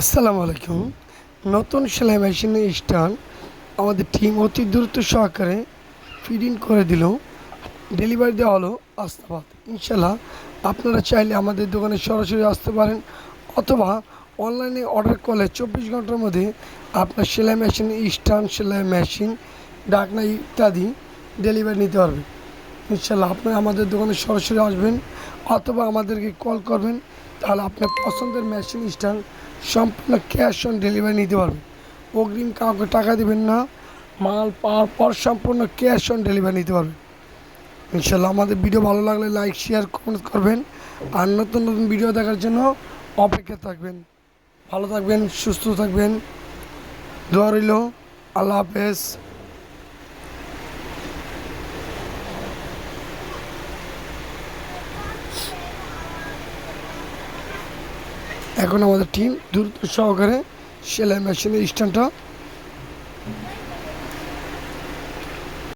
আসসালামু আলাইকুম। নতুন সেলাই মেশিনের স্টান আমাদের টিম অতি দ্রুত সহকারে ফিডিং করে দিল। ডেলিভারি দেওয়া হলো আস্তাবাদ। ইনশাল্লাহ আপনারা চাইলে আমাদের দোকানে সরাসরি আসতে পারেন অথবা অনলাইনে অর্ডার করলে চব্বিশ ঘণ্টার মধ্যে আপনার সেলাই মেশিন স্টান সেলাই মেশিন ডাকনা ইত্যাদি ডেলিভারি নিতে পারবে ইনশাল্লাহ আপনি আমাদের দোকানে সরাসরি আসবেন অথবা আমাদেরকে কল করবেন, তাহলে আপনার পছন্দের মেশিন স্টান সম্পূর্ণ ক্যাশ অন ডেলিভারি নিতে পারবেন। অগ্রিম কাউকে টাকা দেবেন না, মাল পাওয়ার পর সম্পূর্ণ ক্যাশ অন ডেলিভারি নিতে পারবেন। ইনশাল্লাহ আমাদের ভিডিও ভালো লাগলে লাইক শেয়ার কমেন্ট করবেন। আর নতুন নতুন ভিডিও দেখার জন্য অপেক্ষা থাকবেন। ভালো থাকবেন, সুস্থ থাকবেন। দোয়া রইল, আল্লাহ হাফেজ। এখন আমাদের টিম দ্রুত সহকারে সেলাই মেশিনের স্ট্যান্ডটা